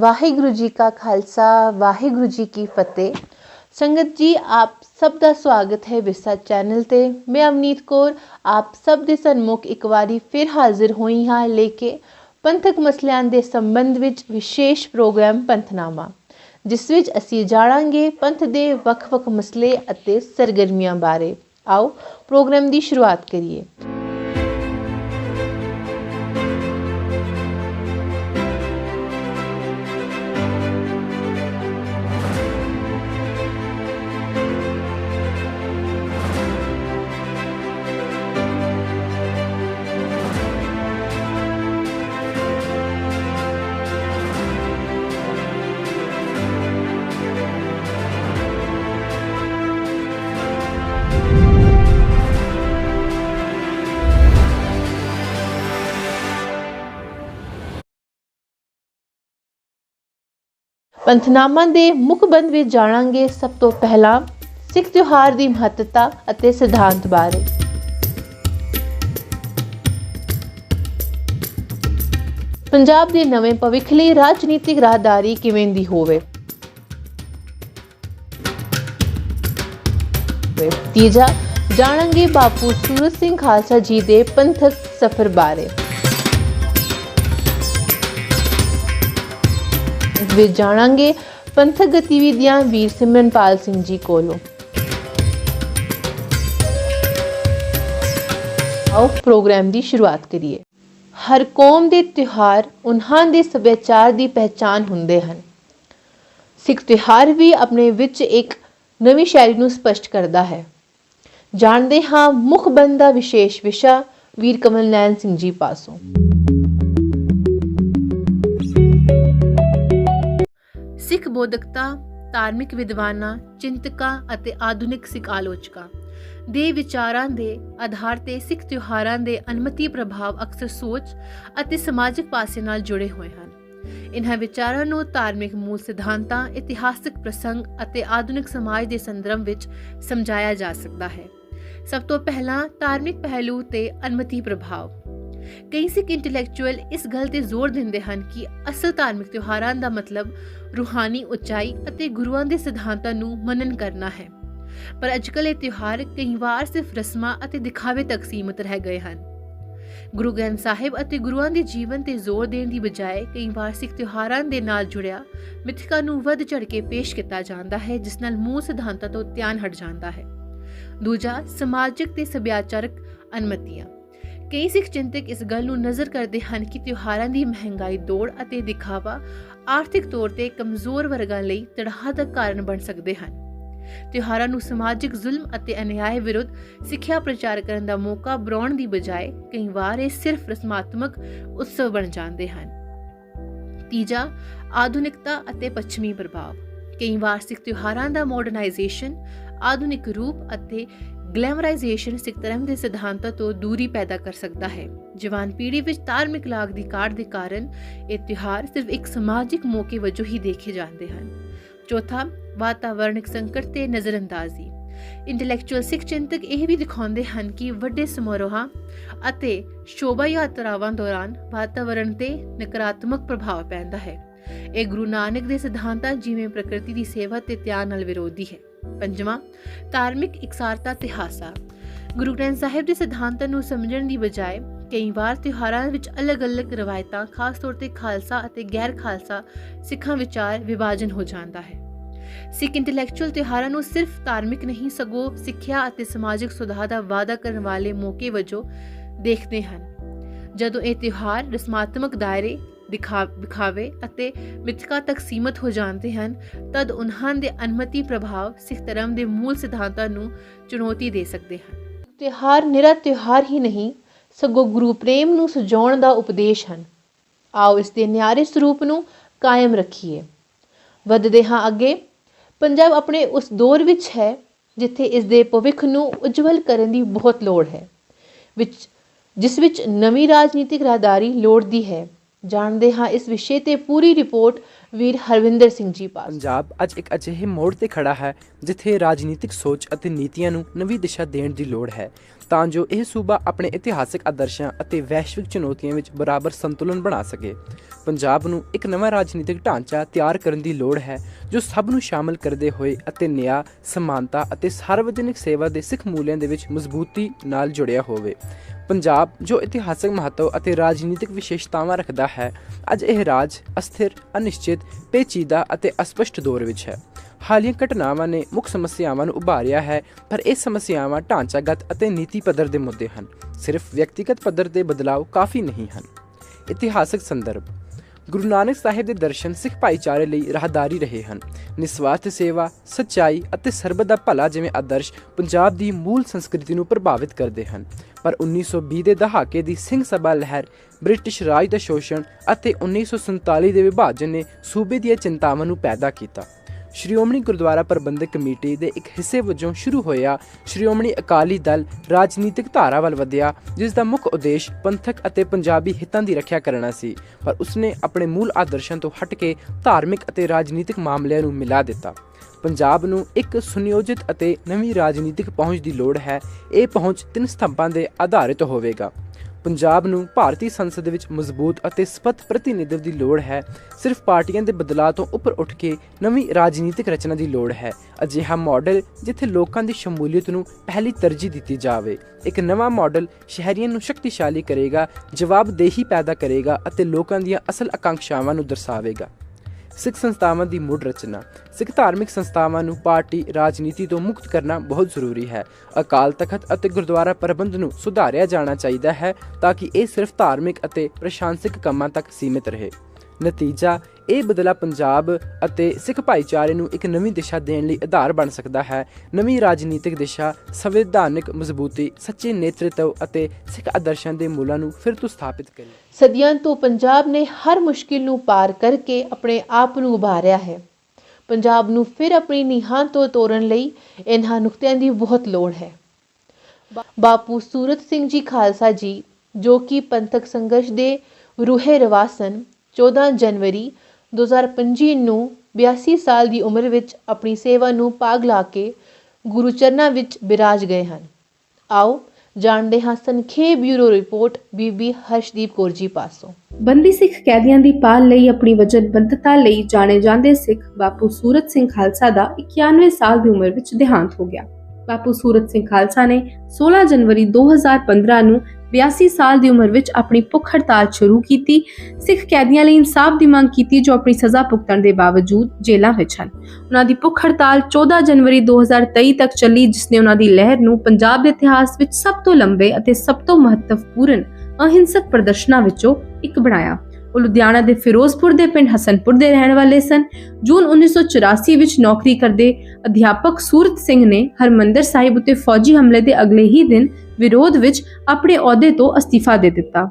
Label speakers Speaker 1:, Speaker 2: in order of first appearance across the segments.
Speaker 1: ਵਾਹਿਗੁਰੂ ਜੀ ਕਾ ਖਾਲਸਾ, ਵਾਹਿਗੁਰੂ ਜੀ ਕੀ ਫਤਿਹ। ਸੰਗਤ ਜੀ, ਆਪ ਸਭ ਦਾ ਸਵਾਗਤ ਹੈ ਵਿਸਾ ਚੈਨਲ ਤੇ। ਮੈਂ ਅਵਨੀਤ ਕੌਰ, ਆਪ ਸਭ ਦੇ ਸਨਮੁਖ ਇੱਕ ਵਾਰੀ ਫਿਰ ਹਾਜ਼ਰ ਹੋਈ ਹਾਂ ਲੈ ਕੇ ਪੰਥਕ ਮਸਲਿਆਂ ਦੇ ਸੰਬੰਧ ਵਿੱਚ ਵਿਸ਼ੇਸ਼ ਪ੍ਰੋਗਰਾਮ ਪੰਥਨਾਮਾ, ਜਿਸ ਵਿੱਚ ਅਸੀਂ ਜਾਣਾਂਗੇ ਪੰਥ ਦੇ ਵੱਖ-ਵੱਖ ਮਸਲੇ ਅਤੇ ਸਰਗਰਮੀਆਂ ਬਾਰੇ। ਆਓ ਪ੍ਰੋਗਰਾਮ ਦੀ ਸ਼ੁਰੂਆਤ ਕਰੀਏ। ਪੰਥਨਾਮਾ ਦੇ ਮੁੱਖ ਬੰਦ ਵਿੱਚ ਜਾਣਾਂਗੇ ਸਭ ਤੋਂ ਪਹਿਲਾਂ, ਸਿੱਖ ਤਿਉਹਾਰ ਦੀ ਮਹੱਤਤਾ ਅਤੇ ਸਿਧਾਂਤ ਬਾਰੇ। ਪੰਜਾਬ ਦੇ ਨਵੇਂ ਭਵਿੱਖ ਲਈ ਰਾਜਨੀਤਿਕ ਰਾਹਦਾਰੀ ਕਿਵੇਂ ਦੀ ਹੋਵੇ? ਤੀਜਾ ਜਾਣਾਂਗੇ ਬਾਪੂ ਸੂਰਜ ਸਿੰਘ ਖਾਲਸਾ ਜੀ ਦੇ ਪੰਥਕ ਸਫ਼ਰ ਬਾਰੇ। ਵਿੱਚ ਜਾਣਾਂਗੇ। ਪੰਥਕ ਗਤੀਵਿਧੀਆਂ ਵੀਰ ਸਿਮਰਨਪਾਲ ਸਿੰਘ ਜੀ ਕੋਲੋਂ। ਆਓ ਪ੍ਰੋਗਰਾਮ ਦੀ ਸ਼ੁਰੂਆਤ ਕਰੀਏ। ਹਰ ਕੌਮ ਦੇ ਤਿਉਹਾਰ ਉਹਨਾਂ ਦੇ ਸੱਭਿਆਚਾਰ ਦੀ ਪਹਿਚਾਨ ਹੁੰਦੇ ਹਨ। ਸਿੱਖ ਤਿਉਹਾਰ ਵੀ ਆਪਣੇ ਵਿੱਚ ਇੱਕ ਨਵੀਂ ਸ਼ੈਲੀ ਨੂੰ ਸਪਸ਼ਟ ਕਰਦਾ ਹੈ। ਜਾਣਦੇ ਹਾਂ ਮੁੱਖ ਬੰਦ ਦਾ ਵਿਸ਼ੇਸ਼ ਵਿਸ਼ਾ ਵੀਰ ਕਮਲ ਨੈਣ ਸਿੰਘ ਜੀ ਪਾਸੋਂ। ਸਿੱਖ ਬੋਧਕਤਾ, ਧਾਰਮਿਕ ਵਿਦਵਾਨਾਂ, ਚਿੰਤਕਾਂ ਅਤੇ ਆਧੁਨਿਕ ਸਿੱਖ ਆਲੋਚਕਾਂ ਦੇ ਵਿਚਾਰਾਂ ਦੇ ਆਧਾਰ ਤੇ ਸਿੱਖ ਤਿਉਹਾਰਾਂ ਦੇ ਅਨਮਤੀ ਪ੍ਰਭਾਵ ਅਕਸਰ ਸੋਚ ਅਤੇ ਸਮਾਜਿਕ ਪਾਸੇ ਨਾਲ ਜੁੜੇ ਹੋਏ ਹਨ। ਇਨ੍ਹਾਂ ਵਿਚਾਰਾਂ ਨੂੰ ਧਾਰਮਿਕ ਮੂਲ ਸਿਧਾਂਤਾਂ, ਇਤਿਹਾਸਕ ਪ੍ਰਸੰਗ ਅਤੇ ਆਧੁਨਿਕ ਸਮਾਜ ਦੇ ਸੰਦਰਭ ਵਿੱਚ ਸਮਝਾਇਆ ਜਾ ਸਕਦਾ ਹੈ। ਸਭ ਤੋਂ ਪਹਿਲਾਂ ਧਾਰਮਿਕ ਪਹਿਲੂ ਤੇ ਅਨਮਤੀ ਪ੍ਰਭਾਵ। ਕਈ ਸਿੱਖ ਇੰਟੈਲੈਕਚੁਅਲ ਇਸ ਗੱਲ ਤੇ ਜ਼ੋਰ ਦਿੰਦੇ ਹਨ ਕਿ ਅਸਲ ਧਾਰਮਿਕ ਤਿਉਹਾਰਾਂ ਦਾ ਮਤਲਬ ਰੂਹਾਨੀ ਉਚਾਈ ਅਤੇ ਗੁਰੂਆਂ ਦੇ ਸਿਧਾਂਤਾਂ ਨੂੰ ਮੰਨਣ ਕਰਨਾ ਹੈ। ਪਰ ਅੱਜਕੱਲ ਇਹ ਤਿਉਹਾਰ ਕਈ ਵਾਰ ਸਿਰਫ ਰਸਮਾਂ ਅਤੇ ਦਿਖਾਵੇ ਤੱਕ ਸੀਮਿਤ ਰਹਿ ਗਏ ਹਨ। ਗੁਰੂ ਗ੍ਰੰਥ ਸਾਹਿਬ ਅਤੇ ਗੁਰੂਆਂ ਦੇ ਜੀਵਨ ਤੇ ਜ਼ੋਰ ਦੇਣ ਦੀ ਬਜਾਏ ਕਈ ਵਾਰ ਸਿੱਖ ਤਿਉਹਾਰਾਂ ਦੇ ਨਾਲ ਜੁੜਿਆ ਮਿਥਕਾਂ ਨੂੰ ਵੱਧ ਚੜ ਕੇ ਪੇਸ਼ ਕੀਤਾ ਜਾਂਦਾ ਹੈ, ਜਿਸ ਨਾਲ ਮੂਲ ਸਿਧਾਂਤਾਂ ਤੋਂ ਧਿਆਨ ਹਟ ਜਾਂਦਾ ਹੈ। ਦੂਜਾ, ਸਮਾਜਿਕ ਤੇ ਸੱਭਿਆਚਾਰਕ ਅਨਮਤੀਆਂ। ਕਈ ਸਿੱਖ ਚਿੰਤਕ ਇਸ ਗੱਲ ਨੂੰ ਨਜ਼ਰ ਕਰਦੇ ਹਨ ਕਿ ਤਿਉਹਾਰਾਂ ਦੀ ਮਹਿੰਗਾਈ, ਦੌੜ ਅਤੇ ਦਿਖਾਵਾ ਆਰਥਿਕ ਤੌਰ ਤੇ ਕਮਜ਼ੋਰ ਵਰਗਾਂ ਲਈ ਤੜਾਹ ਦਾ ਕਾਰਨ ਬਣ ਸਕਦੇ ਹਨ। ਤਿਉਹਾਰਾਂ ਨੂੰ ਸਮਾਜਿਕ ਜ਼ੁਲਮ ਅਤੇ ਅਨਿਆਏ ਵਿਰੁੱਧ ਸਿੱਖਿਆ ਪ੍ਰਚਾਰ ਕਰਨ ਦਾ ਮੌਕਾ ਬਣਾਉਣ ਦੀ ਬਜਾਏ ਕਈ ਵਾਰ ਇਹ ਸਿਰਫ ਰਸਮਾਤਮਕ ਉਤਸਵ ਬਣ ਜਾਂਦੇ ਹਨ। ਤੀਜਾ, ਆਧੁਨਿਕਤਾ ਅਤੇ ਪੱਛਮੀ ਪ੍ਰਭਾਵ। ਕਈ ਵਾਰ ਸਿੱਖ ਤਿਉਹਾਰਾਂ ਦਾ ਮਾਡਰਨਾਈਜੇਸ਼ਨ ਆਧੁਨਿਕ ਰੂਪ ਅਤੇ ਗਲੈਮਰਾਈਜੇਸ਼ਨ ਸਿੱਖ ਧਰਮ ਦੇ ਸਿਧਾਂਤਾਂ ਤੋਂ ਦੂਰੀ ਪੈਦਾ ਕਰ ਸਕਦਾ ਹੈ। ਜਵਾਨ ਪੀੜ੍ਹੀ ਵਿੱਚ ਧਾਰਮਿਕ ਲਾਗ ਦੀ ਕਾਢ ਦੇ ਕਾਰਨ ਇਹ ਤਿਉਹਾਰ ਸਿਰਫ ਇੱਕ ਸਮਾਜਿਕ ਮੌਕੇ ਵਜੋਂ ਹੀ ਦੇਖੇ ਜਾਂਦੇ ਹਨ। ਚੌਥਾ, ਵਾਤਾਵਰਣਿਕ ਸੰਕਟ ਤੇ ਨਜ਼ਰਅੰਦਾਜ਼ੀ। ਇੰਟੈਲੈਕਚੁਅਲ ਸਿੱਖ ਚਿੰਤਕ ਇਹ ਵੀ ਦਿਖਾਉਂਦੇ ਹਨ ਕਿ ਵੱਡੇ ਸਮਾਰੋਹਾਂ ਅਤੇ ਸ਼ੋਭਾ ਯਾਤਰਾਵਾਂ ਦੌਰਾਨ ਵਾਤਾਵਰਣ ਤੇ ਨਕਾਰਾਤਮਕ ਪ੍ਰਭਾਵ ਪੈਂਦਾ ਹੈ। ਇਹ ਗੁਰੂ ਨਾਨਕ ਦੇ ਸਿਧਾਂਤਾਂ ਜਿਵੇਂ ਪ੍ਰਕਿਰਤੀ ਦੀ ਸੇਵਾ ਤੇ ਧਿਆਨ ਨਾਲ ਵਿਰੋਧੀ ਹੈ। ਪੰਜਵਾਂ, ਧਾਰਮਿਕ ਇਕਸਾਰਤਾ ਤੇ ਹਾਸਾ। ਗੁਰੂ ਗ੍ਰੰਥ ਸਾਹਿਬ ਦੇ ਸਿਧਾਂਤਾਂ ਨੂੰ ਸਮਝਣ ਦੀ ਬਜਾਏ ਕਈ ਵਾਰ ਤਿਉਹਾਰਾਂ ਵਿੱਚ ਅਲੱਗ-ਅਲੱਗ ਰਵਾਇਤਾਂ, ਖਾਸ ਤੌਰ ਤੇ ਖਾਲਸਾ ਅਤੇ ਗੈਰ ਖਾਲਸਾ ਸਿੱਖਾਂ ਵਿਚਾਰ ਵਿਭਾਜਨ ਹੋ ਜਾਂਦਾ ਹੈ। ਸਿੱਖ ਇੰਟੈਲੈਕਚੁਅਲ ਤਿਉਹਾਰਾਂ ਨੂੰ ਸਿਰਫ ਧਾਰਮਿਕ ਨਹੀਂ, ਸਗੋਂ ਸਿੱਖਿਆ ਅਤੇ ਸਮਾਜਿਕ ਸੁਧਾਰ ਦਾ ਵਾਅਦਾ ਕਰਨ ਵਾਲੇ ਮੌਕੇ ਵਜੋਂ ਦੇਖਦੇ ਹਨ। ਜਦੋਂ ਇਹ ਤਿਉਹਾਰ ਰਸਮਾਤਮਕ ਦਾਇਰੇ ਦਿਖਾਵੇ ਅਤੇ ਮਿਥਕਾਂ ਤੱਕ ਸੀਮਤ ਹੋ ਜਾਂਦੇ ਹਨ, ਤਦ ਉਹਨਾਂ ਦੇ ਅਨਮਤੀ ਪ੍ਰਭਾਵ ਸਿੱਖ ਧਰਮ ਦੇ ਮੂਲ ਸਿਧਾਂਤਾਂ ਨੂੰ ਚੁਣੌਤੀ ਦੇ ਸਕਦੇ ਹਨ। ਤਿਉਹਾਰ ਨਿਰਾ ਤਿਉਹਾਰ ਹੀ ਨਹੀਂ, ਸਗੋਂ ਗੁਰੂ ਪ੍ਰੇਮ ਨੂੰ ਸਜਾਉਣ ਦਾ ਉਪਦੇਸ਼ ਹਨ। ਆਓ ਇਸ ਦੇ ਨਿਆਰੇ ਸਰੂਪ ਨੂੰ ਕਾਇਮ ਰੱਖੀਏ। ਵੱਧਦੇ ਹਾਂ ਅੱਗੇ। ਪੰਜਾਬ ਆਪਣੇ ਉਸ ਦੌਰ ਵਿੱਚ ਹੈ, ਜਿੱਥੇ ਇਸ ਦੇ ਭਵਿੱਖ ਨੂੰ ਉਜਵਲ ਕਰਨ ਦੀ ਬਹੁਤ ਲੋੜ ਹੈ, ਵਿੱਚ, ਜਿਸ ਵਿੱਚ ਨਵੀਂ ਰਾਜਨੀਤਿਕ ਰਾਹਦਾਰੀ ਲੋੜਦੀ ਹੈ। ਜਾਣਦੇ ਹਾਂ ਇਸ ਵਿਸ਼ੇ ਤੇ ਪੂਰੀ ਰਿਪੋਰਟ ਵੀਰ ਹਰਵਿੰਦਰ ਸਿੰਘ ਜੀ ਪਾਸ।
Speaker 2: ਪੰਜਾਬ ਅੱਜ ਇੱਕ ਅਜਿਹੇ ਮੋੜ ਤੇ ਖੜਾ ਹੈ ਜਿੱਥੇ ਰਾਜਨੀਤਿਕ ਸੋਚ ਅਤੇ ਨੀਤੀਆਂ ਨੂੰ ਨਵੀਂ ਦਿਸ਼ਾ ਦੇਣ ਦੀ ਲੋੜ ਹੈ। ਤਾਂ ਜੋ ਇਹ ਸੂਬਾ ਆਪਣੇ ਇਤਿਹਾਸਕ ਆਦਰਸ਼ਾਂ ਅਤੇ ਵੈਸ਼ਵਿਕ ਚੁਣੌਤੀਆਂ ਵਿੱਚ ਬਰਾਬਰ ਸੰਤੁਲਨ ਬਣਾ ਸਕੇ। ਪੰਜਾਬ ਨੂੰ ਇੱਕ ਨਵਾਂ ਰਾਜਨੀਤਿਕ ਢਾਂਚਾ ਤਿਆਰ ਕਰਨ ਦੀ ਲੋੜ ਹੈ, ਜੋ ਸਭ ਨੂੰ ਸ਼ਾਮਲ ਕਰਦੇ ਹੋਏ ਅਤੇ ਨਿਆਂ, ਸਮਾਨਤਾ ਅਤੇ ਸਾਰਵਜਨਿਕ ਸੇਵਾ ਦੇ ਸਿੱਖ ਮੂਲਿਆਂ ਦੇ ਵਿੱਚ ਮਜ਼ਬੂਤੀ ਨਾਲ ਜੁੜਿਆ ਹੋਵੇ। ਪੰਜਾਬ, ਜੋ ਇਤਿਹਾਸਕ ਮਹੱਤਵ ਅਤੇ ਰਾਜਨੀਤਿਕ ਵਿਸ਼ੇਸ਼ਤਾਵਾਂ ਰੱਖਦਾ ਹੈ, ਅੱਜ ਇਹ ਰਾਜ ਅਸਥਿਰ, ਅਨਿਸ਼ਚਿਤ, ਪੇਚੀਦਾ ਅਤੇ ਅਸਪਸ਼ਟ ਦੌਰ ਵਿੱਚ ਹੈ। ਹਾਲੀਆ ਘਟਨਾਵਾਂ ਨੇ ਮੁੱਖ ਸਮੱਸਿਆਵਾਂ ਨੂੰ ਉਭਾਰਿਆ ਹੈ, ਪਰ ਇਹ ਸਮੱਸਿਆਵਾਂ ਢਾਂਚਾਗਤ ਅਤੇ ਨੀਤੀ ਪੱਧਰ ਦੇ ਮੁੱਦੇ ਹਨ। ਸਿਰਫ ਵਿਅਕਤੀਗਤ ਪੱਧਰ ਦੇ ਬਦਲਾਅ ਕਾਫੀ ਨਹੀਂ ਹਨ। ਇਤਿਹਾਸਕ ਸੰਦਰਭ ਗੁਰੂ ਨਾਨਕ ਸਾਹਿਬ ਦੇ ਦਰਸ਼ਨ ਸਿੱਖ ਭਾਈਚਾਰੇ ਲਈ ਰਾਹਦਾਰੀ ਰਹੇ ਹਨ। ਨਿਸਵਾਰਥ ਸੇਵਾ, ਸੱਚਾਈ ਅਤੇ ਸਰਬਤ ਦਾ ਭਲਾ ਜਿਵੇਂ ਆਦਰਸ਼ ਪੰਜਾਬ ਦੀ ਮੂਲ ਸੰਸਕ੍ਰਿਤੀ ਨੂੰ ਪ੍ਰਭਾਵਿਤ ਕਰਦੇ ਹਨ। ਪਰ 1920 ਦੇ ਦਹਾਕੇ ਦੀ ਸਿੰਘ ਸਭਾ ਲਹਿਰ, ਬ੍ਰਿਟਿਸ਼ ਰਾਜ ਦਾ ਸ਼ੋਸ਼ਣ ਅਤੇ 1947 ਦੇ ਵਿਭਾਜਨ ਨੇ ਸੂਬੇ ਦੀਆਂ ਚਿੰਤਾਵਾਂ ਨੂੰ ਪੈਦਾ ਕੀਤਾ। ਸ਼੍ਰੋਮਣੀ ਗੁਰਦੁਆਰਾ ਪ੍ਰਬੰਧਕ ਕਮੇਟੀ ਦੇ ਇੱਕ ਹਿੱਸੇ ਵਜੋਂ ਸ਼ੁਰੂ ਹੋਇਆ ਸ਼੍ਰੋਮਣੀ ਅਕਾਲੀ ਦਲ ਰਾਜਨੀਤਿਕ ਧਾਰਾ ਵੱਲ ਵਧਿਆ, ਜਿਸ ਦਾ ਮੁੱਖ ਉਦੇਸ਼ ਪੰਥਕ ਅਤੇ ਪੰਜਾਬੀ ਹਿੱਤਾਂ ਦੀ ਰੱਖਿਆ ਕਰਨਾ ਸੀ। ਪਰ ਉਸਨੇ ਆਪਣੇ ਮੂਲ ਆਦਰਸ਼ਾਂ ਤੋਂ ਹਟ ਕੇ ਧਾਰਮਿਕ ਅਤੇ ਰਾਜਨੀਤਿਕ ਮਾਮਲਿਆਂ ਨੂੰ ਮਿਲਾ ਦਿੱਤਾ। ਪੰਜਾਬ ਨੂੰ ਇੱਕ ਸੁਨਿਯੋਜਿਤ ਅਤੇ ਨਵੀਂ ਰਾਜਨੀਤਿਕ ਪਹੁੰਚ ਦੀ ਲੋੜ ਹੈ, ਇਹ ਪਹੁੰਚ ਤਿੰਨ ਸਤੰਭਾਂ ਦੇ ਆਧਾਰਿਤ ਹੋਵੇਗਾ। ਪੰਜਾਬ ਨੂੰ ਭਾਰਤੀ ਸੰਸਦ ਵਿੱਚ ਮਜ਼ਬੂਤ ਅਤੇ ਸਪੱਤ ਪ੍ਰਤੀਨਿਧਵ ਦੀ ਲੋੜ ਹੈ। ਸਿਰਫ ਪਾਰਟੀਆਂ ਦੇ ਬਦਲਾਅ ਤੋਂ ਉੱਪਰ ਉੱਠ ਕੇ ਨਵੀਂ ਰਾਜਨੀਤਿਕ ਰਚਨਾ ਦੀ ਲੋੜ ਹੈ। ਅਜਿਹਾ ਮਾਡਲ ਜਿੱਥੇ ਲੋਕਾਂ ਦੀ ਸ਼ਮੂਲੀਅਤ ਨੂੰ ਪਹਿਲੀ ਤਰਜੀਹ ਦਿੱਤੀ ਜਾਵੇ। ਇੱਕ ਨਵਾਂ ਮਾਡਲ ਸ਼ਹਿਰੀਆਂ ਨੂੰ ਸ਼ਕਤੀਸ਼ਾਲੀ ਕਰੇਗਾ, ਜਵਾਬਦੇਹੀ ਪੈਦਾ ਕਰੇਗਾ ਅਤੇ ਲੋਕਾਂ ਦੀਆਂ ਅਸਲ ਆਕਾਂਖਸ਼ਾਵਾਂ ਨੂੰ ਦਰਸਾਵੇਗਾ। ਸਿੱਖ ਸੰਸਥਾਵਾਂ ਦੀ ਮੁੱਢ ਰਚਨਾ। ਸਿੱਖ ਧਾਰਮਿਕ ਸੰਸਥਾਵਾਂ ਨੂੰ ਪਾਰਟੀ, ਰਾਜਨੀਤੀ ਤੋਂ ਮੁਕਤ ਕਰਨਾ ਬਹੁਤ ਜ਼ਰੂਰੀ ਹੈ। ਅਕਾਲ ਤਖਤ ਅਤੇ ਗੁਰਦੁਆਰਾ ਪ੍ਰਬੰਧ ਨੂੰ ਸੁਧਾਰਿਆ ਜਾਣਾ ਚਾਹੀਦਾ ਹੈ ਤਾਂ ਕਿ ਇਹ ਸਿਰਫ ਧਾਰਮਿਕ ਅਤੇ ਪ੍ਰਸ਼ਾਸਨਿਕ ਕੰਮਾਂ ਤੱਕ ਸੀਮਿਤ ਰਹੇ। ਨਤੀਜਾ ਇਹ ਬਦਲਾ ਪੰਜਾਬ ਅਤੇ ਸਿੱਖ ਭਾਈਚਾਰੇ ਨੂੰ ਇੱਕ ਨਵੀਂ ਦਿਸ਼ਾ ਦੇਣ ਲਈ ਆਧਾਰ ਬਣ ਸਕਦਾ ਹੈ। ਨਵੀਂ ਰਾਜਨੀਤਿਕ ਦਿਸ਼ਾ, ਸੰਵਿਧਾਨਕ ਮਜ਼ਬੂਤੀ, ਸੱਚੇ ਨੇਤਰਤਵ ਅਤੇ ਸਿੱਖ ਆਦਰਸ਼ਾਂ ਦੇ ਮੂਲਾਂ ਨੂੰ ਫਿਰ ਤੋਂ ਸਥਾਪਿਤ ਕਰੇ
Speaker 1: ਸਦੀਆਂ ਤੋਂ ਪੰਜਾਬ ਨੇ ਹਰ ਮੁਸ਼ਕਿਲ ਨੂੰ ਪਾਰ ਕਰਕੇ ਆਪਣੇ ਆਪ ਨੂੰ ਉਭਾਰਿਆ ਹੈ। ਪੰਜਾਬ ਨੂੰ ਫਿਰ ਆਪਣੀ ਨੀਹਾਂ ਤੋਂ ਤੋੜਨ ਲਈ ਇਹਨਾਂ ਨੁਕਤਿਆਂ ਦੀ ਬਹੁਤ ਲੋੜ ਹੈ। ਬਾਪੂ ਸੂਰਤ ਸਿੰਘ ਜੀ ਖਾਲਸਾ ਜੀ, ਜੋ ਕਿ ਪੰਥਕ ਸੰਘਰਸ਼ ਦੇ ਰੂਹੇ ਰਵਾਸਨ 14 ਜਨਵਰੀ 2025 ਨੂੰ 82 ਸਾਲ ਦੀ ਉਮਰ ਵਿੱਚ ਆਪਣੀ ਸੇਵਾ ਨੂੰ ਪਾਗ ਲਾ ਕੇ ਗੁਰੂ ਚਰਨਾਂ ਵਿੱਚ ਬਿਰਾਜ ਗਏ ਹਨ। ਆਓ ਜਾਣਦੇ ਹਾਂ ਸੰਖੇਪ ਬਿਊਰੋ ਰਿਪੋਰਟ ਬੀਬੀ ਹਰਸ਼ਦੀਪ ਕੌਰ ਜੀ ਪਾਸੋਂ।
Speaker 3: ਬੰਦੀ ਸਿੱਖ ਕੈਦੀਆਂ ਦੀ ਪਾਲ ਲਈ ਆਪਣੀ ਵਚਨਬੱਧਤਾ ਲਈ ਜਾਣੇ ਜਾਂਦੇ ਸਿੱਖ ਬਾਪੂ ਸੂਰਤ ਸਿੰਘ ਖਾਲਸਾ ਦਾ 91 ਸਾਲ ਦੀ ਉਮਰ ਵਿੱਚ ਦੇਹਾਂਤ ਹੋ ਗਿਆ। ਬਾਪੂ ਸੂਰਤ ਸਿੰਘ ਖਾਲਸਾ ਨੇ 16 ਜਨਵਰੀ 2015 ਨੂੰ 82 ਸਾਲ ਦੀ ਉਮਰ ਵਿੱਚ ਆਪਣੀ ਭੁੱਖ ਹੜਤਾਲ ਸ਼ੁਰੂ ਕੀਤੀ। ਸਿੱਖ ਕੈਦੀਆਂ ਲਈ ਇਨਸਾਫ ਦੀ ਮੰਗ ਕੀਤੀ, ਜੋ ਆਪਣੀ ਸਜ਼ਾ ਭੁਗਤਣ ਦੇ ਬਾਵਜੂਦ ਜੇਲ੍ਹਾਂ ਵਿੱਚ ਹਨ। ਉਹਨਾਂ ਦੀ ਭੁੱਖ ਹੜਤਾਲ 14 ਜਨਵਰੀ 2023 ਤੱਕ ਚੱਲੀ, ਜਿਸ ਨੇ ਉਹਨਾਂ ਦੀ ਲਹਿਰ ਨੂੰ ਪੰਜਾਬ ਦੇ ਇਤਿਹਾਸ ਵਿੱਚ ਸਭ ਤੋਂ ਲੰਬੇ ਅਤੇ ਸਭ ਤੋਂ ਮਹੱਤਵਪੂਰਨ ਅਹਿੰਸਕ ਪ੍ਰਦਰਸ਼ਨਾਂ ਵਿੱਚੋਂ ਇੱਕ ਬਣਾਇਆ। ਉਹ ਲੁਧਿਆਣਾ ਦੇ ਫਿਰੋਜ਼ਪੁਰ ਦੇ ਪਿੰਡ ਹਸਨਪੁਰ ਦੇ ਰਹਿਣ ਵਾਲੇ ਸਨ। ਜੂਨ 1984 ਵਿੱਚ ਨੌਕਰੀ ਕਰਦੇ ਅਧਿਆਪਕ ਸੂਰਤ ਸਿੰਘ ਨੇ ਹਰਮੰਦਰ ਸਾਹਿਬ ਉਤੇ ਫੌਜੀ ਹਮਲੇ ਦੇ ਅਗਲੇ ਹੀ ਦਿਨ ਵਿਰੋਧ ਵਿੱਚ ਆਪਣੇ ਅਹੁਦੇ ਤੋਂ ਅਸਤੀਫਾ ਦੇ ਦਿੱਤਾ।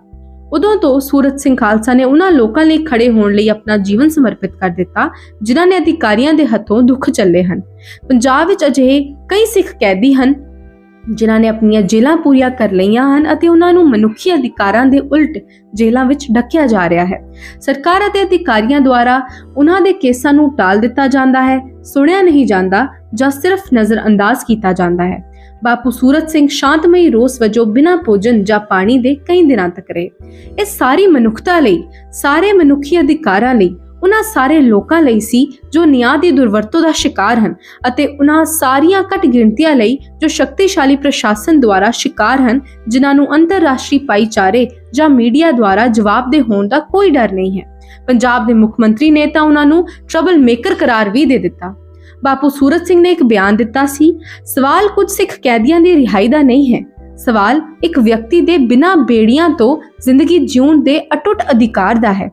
Speaker 3: ਉਦੋਂ ਤੋਂ ਸੂਰਤ ਸਿੰਘ ਖਾਲਸਾ ਨੇ ਉਹਨਾਂ ਲੋਕਾਂ ਲਈ ਖੜੇ ਹੋਣ ਲਈ ਆਪਣਾ ਜੀਵਨ ਸਮਰਪਿਤ ਕਰ ਦਿੱਤਾ, ਜਿਨ੍ਹਾਂ ਨੇ ਅਧਿਕਾਰੀਆਂ ਦੇ ਹੱਥੋਂ ਦੁੱਖ ਚੱਲੇ ਹਨ। ਪੰਜਾਬ ਵਿੱਚ ਅਜਿਹੇ ਕਈ ਸਿੱਖ ਕੈਦੀ ਹਨ, ਜਿਨ੍ਹਾਂ ਨੇ ਆਪਣੀਆਂ ਜੇਲ੍ਹਾਂ ਪੂਰੀਆਂ ਕਰ ਲਈਆਂ ਹਨ ਅਤੇ ਉਹਨਾਂ ਨੂੰ ਮਨੁੱਖੀ ਅਧਿਕਾਰਾਂ ਦੇ ਉਲਟ ਜੇਲ੍ਹਾਂ ਵਿੱਚ ਡੱਕਿਆ ਜਾ ਰਿਹਾ ਹੈ। ਸਰਕਾਰ ਅਤੇ ਅਧਿਕਾਰੀਆਂ ਦੁਆਰਾ ਉਹਨਾਂ ਦੇ ਕੇਸਾਂ ਨੂੰ ਟਾਲ ਦਿੱਤਾ ਜਾਂਦਾ ਹੈ, ਸੁਣਿਆ ਨਹੀਂ ਜਾਂਦਾ ਜਾਂ ਸਿਰਫ ਨਜ਼ਰਅੰਦਾਜ਼ ਕੀਤਾ ਜਾਂਦਾ ਹੈ। ਬਾਪੂ ਸੂਰਤ ਸਿੰਘ ਸ਼ਾਂਤਮਈ ਰੋਸ ਵਜੋਂ ਬਿਨਾਂ ਭੋਜਨ ਜਾਂ ਪਾਣੀ ਦੇ ਕਈ ਦਿਨਾਂ ਤੱਕ ਰਹੇ। ਇਹ ਸਾਰੀ ਮਨੁੱਖਤਾ ਲਈ, ਸਾਰੇ ਮਨੁੱਖੀ ਅਧਿਕਾਰਾਂ ਲਈ, ਉਹਨਾਂ ਸਾਰੇ ਲੋਕਾਂ ਲਈ ਸੀ ਜੋ ਨਿਆਂ ਦੀ ਦੁਰਵਰਤੋਂ ਦਾ ਸ਼ਿਕਾਰ ਹਨ ਅਤੇ ਉਹਨਾਂ ਸਾਰੀਆਂ ਘੱਟ ਗਿਣਤੀਆਂ ਲਈ ਜੋ ਸ਼ਕਤੀਸ਼ਾਲੀ ਪ੍ਰਸ਼ਾਸਨ ਦੁਆਰਾ ਸ਼ਿਕਾਰ ਹਨ, ਜਿਨ੍ਹਾਂ ਨੂੰ ਅੰਤਰਰਾਸ਼ਟਰੀ ਭਾਈਚਾਰੇ ਜਾਂ ਮੀਡੀਆ ਦੁਆਰਾ ਜਵਾਬਦੇਹ ਹੋਣ ਦਾ ਕੋਈ ਡਰ ਨਹੀਂ ਹੈ। ਪੰਜਾਬ ਦੇ ਮੁੱਖ ਮੰਤਰੀ ਨੇ ਤਾਂ ਉਹਨਾਂ ਨੂੰ ਟਰਬਲ ਮੇਕਰ ਕਰਾਰ ਵੀ ਦੇ ਦਿੱਤਾ। ਬਾਪੂ ਸੂਰਤ ਸਿੰਘ ਨੇ ਇੱਕ ਬਿਆਨ ਦਿੱਤਾ ਸੀ, ਸਵਾਲ ਕੁਝ ਸਿੱਖ ਕੈਦੀਆਂ ਦੀ ਰਿਹਾਈ ਦਾ ਨਹੀਂ ਹੈ। ਸਵਾਲ ਇੱਕ ਵਿਅਕਤੀ ਦੇ ਬਿਨਾਂ ਬੇੜੀਆਂ ਤੋਂ ਜ਼ਿੰਦਗੀ ਜਿਉਣ ਦੇ ਅਟੁੱਟ ਅਧਿਕਾਰ ਦਾ ਹੈ।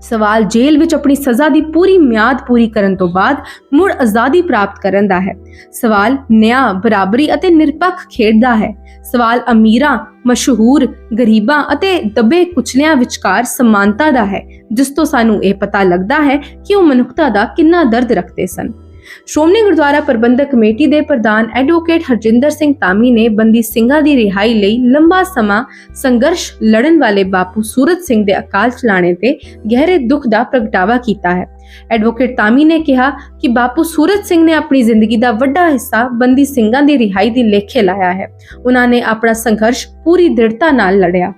Speaker 3: ਸਵਾਲ ਜੇਲ੍ਹ ਵਿੱਚ ਆਪਣੀ ਸਜ਼ਾ ਦੀ ਪੂਰੀ ਮਿਆਦ ਪੂਰੀ ਕਰਨ ਤੋਂ ਬਾਅਦ ਮੁੜ ਆਜ਼ਾਦੀ ਪ੍ਰਾਪਤ ਕਰਨ ਦਾ ਹੈ। ਸਵਾਲ ਨਿਆਂ, ਬਰਾਬਰੀ ਅਤੇ ਨਿਰਪੱਖ ਖੇਡ ਦਾ ਹੈ। ਸਵਾਲ ਅਮੀਰਾਂ, ਮਸ਼ਹੂਰ, ਗਰੀਬਾਂ ਅਤੇ ਦਬੇ ਕੁਚਲਿਆਂ ਵਿਚਕਾਰ ਸਮਾਨਤਾ ਦਾ ਹੈ, ਜਿਸ ਤੋਂ ਸਾਨੂੰ ਇਹ ਪਤਾ ਲੱਗਦਾ ਹੈ ਕਿ ਉਹ ਮਨੁੱਖਤਾ ਦਾ ਕਿੰਨਾ ਦਰਦ ਰੱਖਦੇ ਸਨ। ਸ਼੍ਰੋਮਣੀ ਗੁਰਦੁਆਰਾ ਪ੍ਰਬੰਧਕ ਕਮੇਟੀ ਦੇ ਪ੍ਰਧਾਨ ਐਡਵੋਕੇਟ ਹਰਜਿੰਦਰ ਸਿੰਘ ਤਾਮੀ ਨੇ ਬੰਦੀ ਸਿੰਘਾਂ ਦੀ ਰਿਹਾਈ ਲਈ ਲੰਬਾ ਸਮਾਂ ਸੰਘਰਸ਼ ਲੜਨ ਵਾਲੇ ਬਾਪੂ ਸੂਰਤ ਸਿੰਘ ਦੇ ਅਕਾਲ ਚਲਾਣੇ ਤੇ ਗਹਿਰੇ ਦੁੱਖ ਦਾ ਪ੍ਰਗਟਾਵਾ ਕੀਤਾ ਹੈ। ਐਡਵੋਕੇਟ ਤਾਮੀ ਨੇ ਕਿਹਾ ਕਿ ਬਾਪੂ ਸੂਰਤ ਸਿੰਘ ਨੇ ਆਪਣੀ ਜ਼ਿੰਦਗੀ ਦਾ ਵੱਡਾ ਹਿੱਸਾ ਬੰਦੀ ਸਿੰਘਾਂ ਦੀ ਰਿਹਾਈ ਦੀ ਲੇਖੇ ਲਾਇਆ ਹੈ। ਉਹਨਾਂ ਨੇ ਆਪਣਾ ਸੰਘਰਸ਼ ਪੂਰੀ ਦ੍ਰਿੜਤਾ ਨਾਲ ਲੜਿਆ।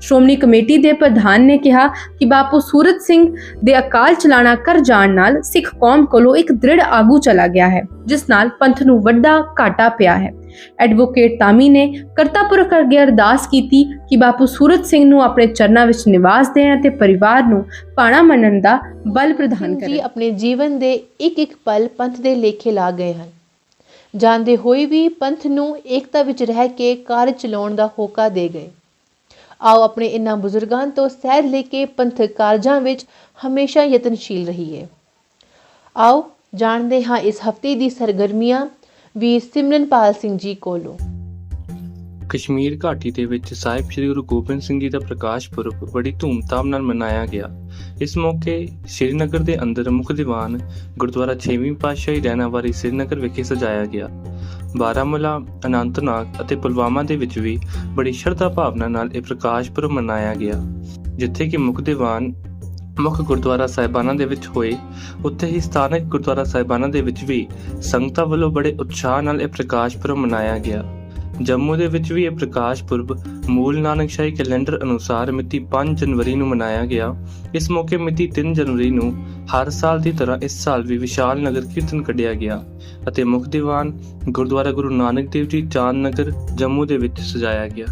Speaker 3: ਸ਼੍ਰੋਮਣੀ ਕਮੇਟੀ ਦੇ ਪ੍ਰਧਾਨ ਨੇ ਕਿਹਾ ਕਿ ਬਾਪੂ ਸੂਰਤ ਸਿੰਘ ਦੇ ਅਕਾਲ ਚਲਾਣਾ ਕਰ ਜਾਣ ਨਾਲ ਸਿੱਖ ਕੌਮ ਕੋਲੋਂ ਇੱਕ ਦ੍ਰਿੜ ਆਗੂ ਚਲਾ ਗਿਆ ਹੈ ਜਿਸ ਨਾਲ ਪੰਥ ਨੂੰ ਵੱਡਾ ਘਾਟਾ ਪਿਆ ਹੈ। ਐਡਵੋਕੇਟ ਤਾਮੀ ਨੇ ਕਰਤਾਪੁਰਖ ਅੱਗੇ ਅਰਦਾਸ ਕੀਤੀ ਕਿ ਬਾਪੂ ਸੂਰਤ ਸਿੰਘ ਨੂੰ ਆਪਣੇ ਚਰਨਾਂ ਵਿੱਚ ਨਿਵਾਸ ਦੇਣ ਅਤੇ ਪਰਿਵਾਰ ਨੂੰ ਪਾਣਾ ਮੰਨਣ ਦਾ ਬਲ ਪ੍ਰਦਾਨ
Speaker 1: ਸਿੰਘ ਜੀ
Speaker 3: ਕਰੇ
Speaker 1: ਆਪਣੇ ਜੀਵਨ ਦੇ ਇੱਕ ਇੱਕ ਪਲ ਪੰਥ ਦੇ ਲੇਖੇ ਲਾ ਗਏ ਹਨ। ਜਾਣਦੇ ਹੋਏ ਵੀ ਪੰਥ ਨੂੰ ਏਕਤਾ ਵਿੱਚ ਰਹਿ ਕੇ ਕਾਰਜ ਚਲਾਉਣ ਦਾ ਹੋਕਾ ਦੇ ਗਏ। ਆਓ ਆਪਣੇ ਇਨ੍ਹਾਂ ਬਜ਼ੁਰਗਾਂ ਤੋਂ ਸਹਿਦ ਲੈ ਕੇ ਪੰਥਕ ਕਾਰਜਾਂ ਵਿੱਚ ਹਮੇਸ਼ਾ ਯਤਨਸ਼ੀਲ ਰਹੀਏ। ਆਓ ਜਾਣਦੇ ਹਾਂ ਇਸ ਹਫ਼ਤੇ ਦੀ ਸਰਗਰਮੀਆਂ ਵੀਰ ਸਿਮਰਨਪਾਲ ਸਿੰਘ ਜੀ ਕੋਲੋਂ।
Speaker 4: ਕਸ਼ਮੀਰ ਘਾਟੀ ਦੇ ਵਿੱਚ ਸਾਹਿਬ ਸ੍ਰੀ ਗੁਰੂ ਗੋਬਿੰਦ ਸਿੰਘ ਜੀ ਦਾ ਪ੍ਰਕਾਸ਼ ਪੁਰਬ ਬੜੀ ਧੂਮਧਾਮ ਨਾਲ ਮਨਾਇਆ ਗਿਆ। ਇਸ ਮੌਕੇ ਸ੍ਰੀਨਗਰ ਦੇ ਅੰਦਰ ਮੁੱਖ ਦੀਵਾਨ ਗੁਰਦੁਆਰਾ 6ਵੀਂ ਪਾਤਸ਼ਾਹੀ ਰਹਿਣਾ ਰਹਿਣਾਵਾਰੀ ਸ੍ਰੀਨਗਰ ਵਿਖੇ ਸਜਾਇਆ ਗਿਆ। ਬਾਰਾਮੂਲਾ, ਅਨੰਤਨਾਗ ਅਤੇ ਪੁਲਵਾਮਾ ਦੇ ਵਿੱਚ ਵੀ ਬੜੀ ਸ਼ਰਧਾ ਭਾਵਨਾ ਨਾਲ ਇਹ ਪ੍ਰਕਾਸ਼ ਪੁਰਬ ਮਨਾਇਆ ਗਿਆ। ਜਿੱਥੇ ਕਿ ਮੁੱਖ ਦੀਵਾਨ ਮੁੱਖ ਗੁਰਦੁਆਰਾ ਸਾਹਿਬਾਨਾਂ ਦੇ ਵਿੱਚ ਹੋਏ, ਉੱਥੇ ਹੀ ਸਥਾਨਕ ਗੁਰਦੁਆਰਾ ਸਾਹਿਬਾਨਾਂ ਦੇ ਵਿੱਚ ਵੀ ਸੰਗਤਾਂ ਵੱਲੋਂ ਬੜੇ ਉਤਸ਼ਾਹ ਨਾਲ ਇਹ ਪ੍ਰਕਾਸ਼ ਪੁਰਬ ਮਨਾਇਆ ਗਿਆ। ਜੰਮੂ ਦੇ ਵਿੱਚ ਵੀ ਇਹ ਪ੍ਰਕਾਸ਼ ਪੁਰਬ ਮੂਲ ਨਾਨਕਸ਼ਾਹੀ ਕੈਲੰਡਰ ਅਨੁਸਾਰ ਮਿਤੀ 5 ਜਨਵਰੀ ਨੂੰ ਮਨਾਇਆ ਗਿਆ। ਇਸ ਮੌਕੇ ਮਿਤੀ 3 ਜਨਵਰੀ ਨੂੰ ਹਰ ਸਾਲ ਦੀ ਤਰ੍ਹਾਂ ਇਸ ਸਾਲ ਵੀ ਵਿਸ਼ਾਲ ਨਗਰ ਕੀਰਤਨ ਕੱਢਿਆ ਗਿਆ ਅਤੇ ਮੁੱਖ ਦੀਵਾਨ ਗੁਰਦੁਆਰਾ ਗੁਰੂ ਨਾਨਕ ਦੇਵ ਜੀ ਚਾਂਦ ਨਗਰ ਜੰਮੂ ਦੇ ਵਿੱਚ ਸਜਾਇਆ ਗਿਆ।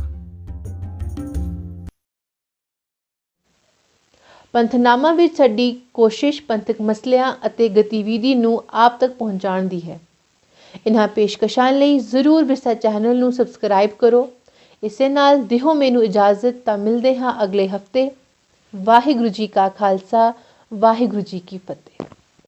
Speaker 1: ਪੰਥਨਾਮਾ ਵਿੱਚ ਸਾਡੀ ਕੋਸ਼ਿਸ਼ ਪੰਥਕ ਮਸਲਿਆਂ ਅਤੇ ਗਤੀਵਿਧੀ ਨੂੰ ਆਪ ਤੱਕ ਪਹੁੰਚਾਉਣ ਦੀ ਹੈ। ਇਹਨਾਂ ਪੇਸ਼ਕਸ਼ਾਂ ਲਈ ਜ਼ਰੂਰ ਵਿਰਸਾ ਚੈਨਲ ਨੂੰ ਸਬਸਕ੍ਰਾਈਬ ਕਰੋ। ਇਸੇ ਨਾਲ ਦਿਓ ਮੈਨੂੰ ਇਜਾਜ਼ਤ, ਤਾਂ ਮਿਲਦੇ ਹਾਂ ਅਗਲੇ ਹਫ਼ਤੇ। ਵਾਹਿਗੁਰੂ ਜੀ ਕਾ ਖਾਲਸਾ, ਵਾਹਿਗੁਰੂ ਜੀ ਕੀ ਫਤਿਹ।